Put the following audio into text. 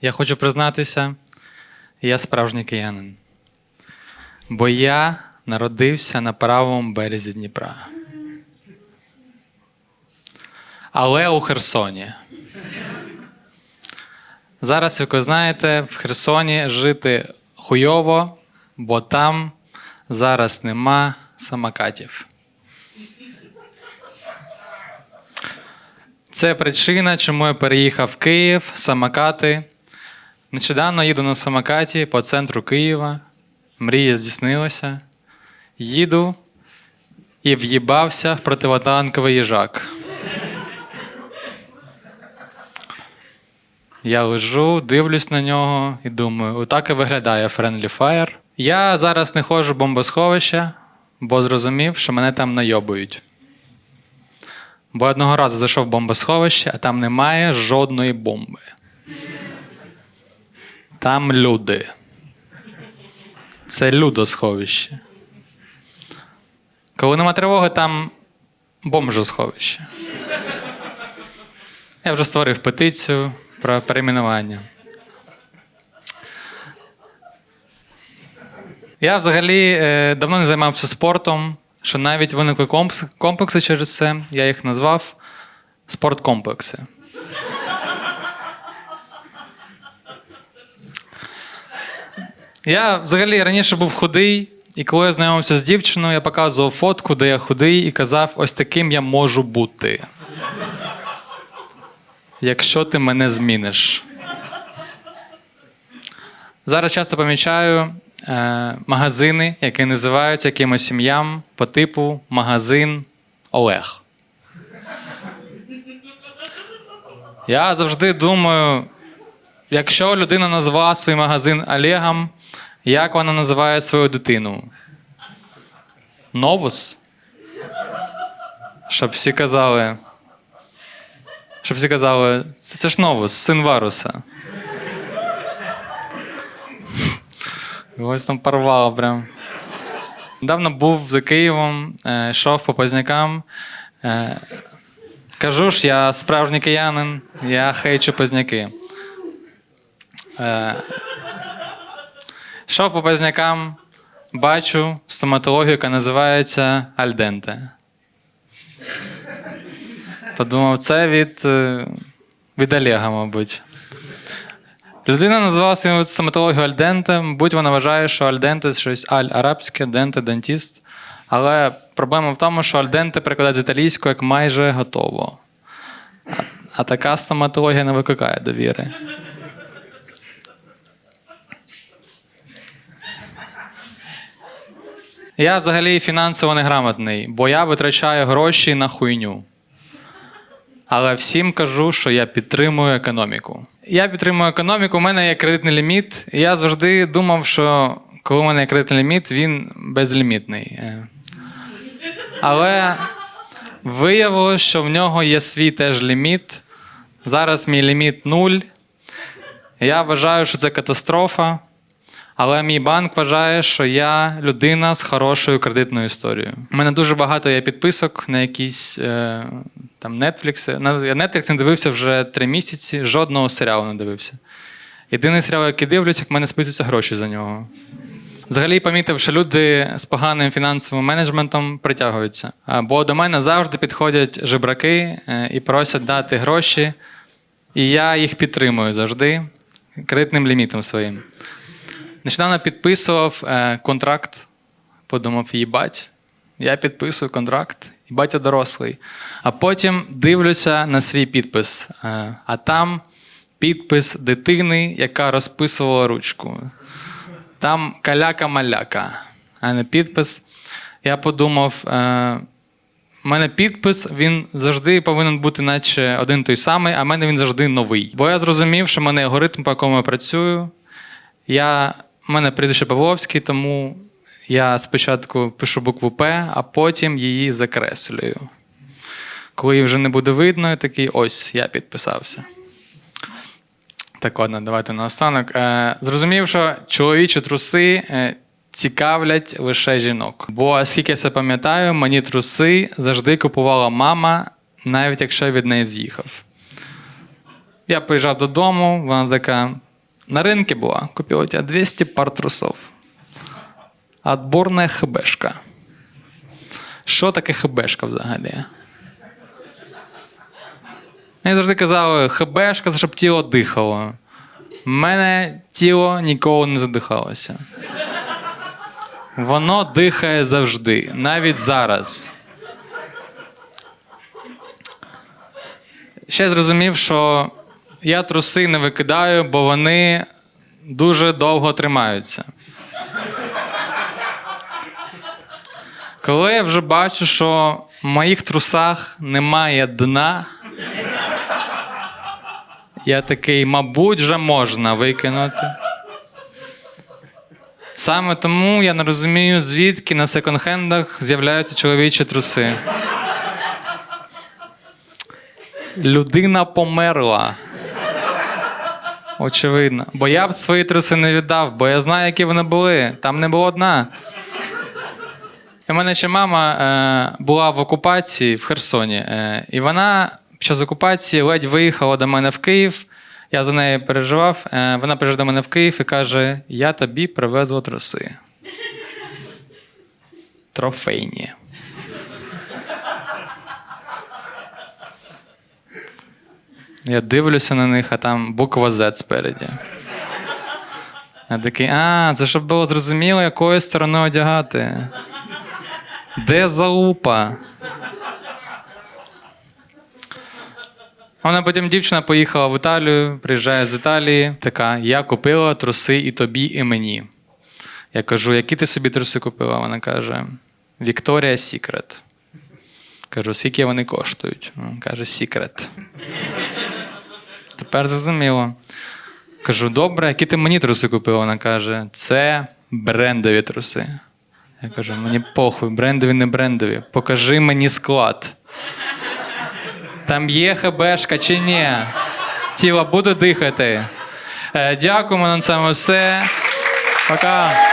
Я хочу признатися, я справжній киянин. Бо я народився на правому березі Дніпра. Але у Херсоні. Зараз, як ви знаєте, в Херсоні жити хуйово, бо там зараз нема самокатів. Це причина, чому я переїхав в Київ, самокати. Нещодавно їду на самокаті по центру Києва. Мрія здійснилася. Їду і в'їбався в противотанковий їжак. Я лежу, дивлюсь на нього і думаю, отак і виглядає Friendly Fire. Я зараз не ходжу в бомбосховище, бо зрозумів, що мене там найобують. Бо одного разу зайшов в бомбосховище, а там немає жодної бомби. Там люди. Це людосховище. Коли нема тривоги, там бомжосховище. Я вже створив петицію про перейменування. Я взагалі е, давно не займався спортом, що навіть виникли комплекси через це. Я їх назвав спорткомплекси. Я взагалі раніше був худий, і коли я знайомився з дівчиною, я показував фотку, де я худий, і казав, ось таким я можу бути. Якщо ти мене зміниш. Зараз часто помічаю е, магазини, які називаються якимось ім'ям по типу магазин Олег. Я завжди думаю, якщо людина назвала свій магазин Олегом, як вона називає свою дитину? Новус? Щоб всі казали. Щоб всі казали, це, це ж Новус, син Варуса. Ось там порвало прям. Недавно був за Києвом, е, йшов по Познякам. Е, кажу ж, я справжній киянин, я хейчу Позняки. Е, йшов по Познякам, бачу стоматологію, яка називається Альденте. Подумав, це від, е, від Олега, мабуть. Людина назвала свою стоматологію Альденте. Мабуть, вона вважає, що Альденте щось аль-арабське, денте, дентіст. Але проблема в тому, що Альденте перекладається з італійською як майже готово. А, а така стоматологія не викликає довіри. Я взагалі фінансово неграмотний, бо я витрачаю гроші на хуйню. Але всім кажу, що я підтримую економіку. Я підтримую економіку, у мене є кредитний ліміт. І я завжди думав, що коли у мене є кредитний ліміт, він безлімітний. Е. Але виявилось, що в нього є свій теж ліміт. Зараз мій ліміт нуль. Я вважаю, що це катастрофа. Але мій банк вважає, що я людина з хорошою кредитною історією. У мене дуже багато є підписок на якісь е, там Netflix. Я Netflix не дивився вже три місяці, жодного серіалу не дивився. Єдиний серіал, який дивлюсь, як в мене списуються гроші за нього. Взагалі помітив, що люди з поганим фінансовим менеджментом притягуються. Бо до мене завжди підходять жебраки е, і просять дати гроші, і я їх підтримую завжди кредитним лімітом своїм. Нещодавно підписував е, контракт, подумав, їбать, я підписую контракт, їбать я дорослий. А потім дивлюся на свій підпис, е, а там підпис дитини, яка розписувала ручку. Там каляка-маляка, а не підпис. Я подумав, е, у мене підпис, він завжди повинен бути, наче один той самий, а в мене він завжди новий. Бо я зрозумів, що в мене алгоритм, по якому я працюю. Я, в мене прізвище Павловський, тому я спочатку пишу букву П, а потім її закреслюю. Коли її вже не буде видно, я такий ось я підписався. Так, ладно, давайте наостанок. Е, зрозумів, що чоловічі труси е, цікавлять лише жінок. Бо, скільки я це пам'ятаю, мені труси завжди купувала мама, навіть якщо я від неї з'їхав. Я приїжджав додому, вона така: на рынке была, купил у тебя 200 пар трусов. Отборна хбшка. Що таке хбшка взагалі? Мені завжди казали, хбшка це щоб тіло дихало. У мене тіло ніколи не задихалося. Воно дихає завжди, навіть зараз. Ще зрозумів, що я труси не викидаю, бо вони дуже довго тримаються. Коли я вже бачу, що в моїх трусах немає дна, я такий, мабуть, вже можна викинути. Саме тому я не розумію, звідки на секонд-хендах з'являються чоловічі труси. Людина померла. Очевидно. Бо я б свої труси не віддав, бо я знаю, які вони були. Там не було дна. В мене ще мама е, була в окупації в Херсоні, е, і вона під час окупації ледь виїхала до мене в Київ. Я за нею переживав. Е, вона приїжджає до мене в Київ і каже: Я тобі привезла труси. Трофейні. Я дивлюся на них, а там буква Z спереді. Я такий, а, це щоб було зрозуміло, якою стороною одягати. Де залупа? Вона потім дівчина поїхала в Італію, приїжджає з Італії, така: я купила труси і тобі, і мені. Я кажу, які ти собі труси купила? Вона каже: Вікторія Сікрет. Кажу, скільки вони коштують? Вона каже, Сікрет. Тепер зрозуміло. Кажу, добре, які ти мені труси купила? Вона каже, це брендові труси. Я кажу, мені похуй, брендові, не брендові. Покажи мені склад. Там є ХБшка чи ні? Тіло буде дихати. Е, Дякуємо на цьому все. Пока.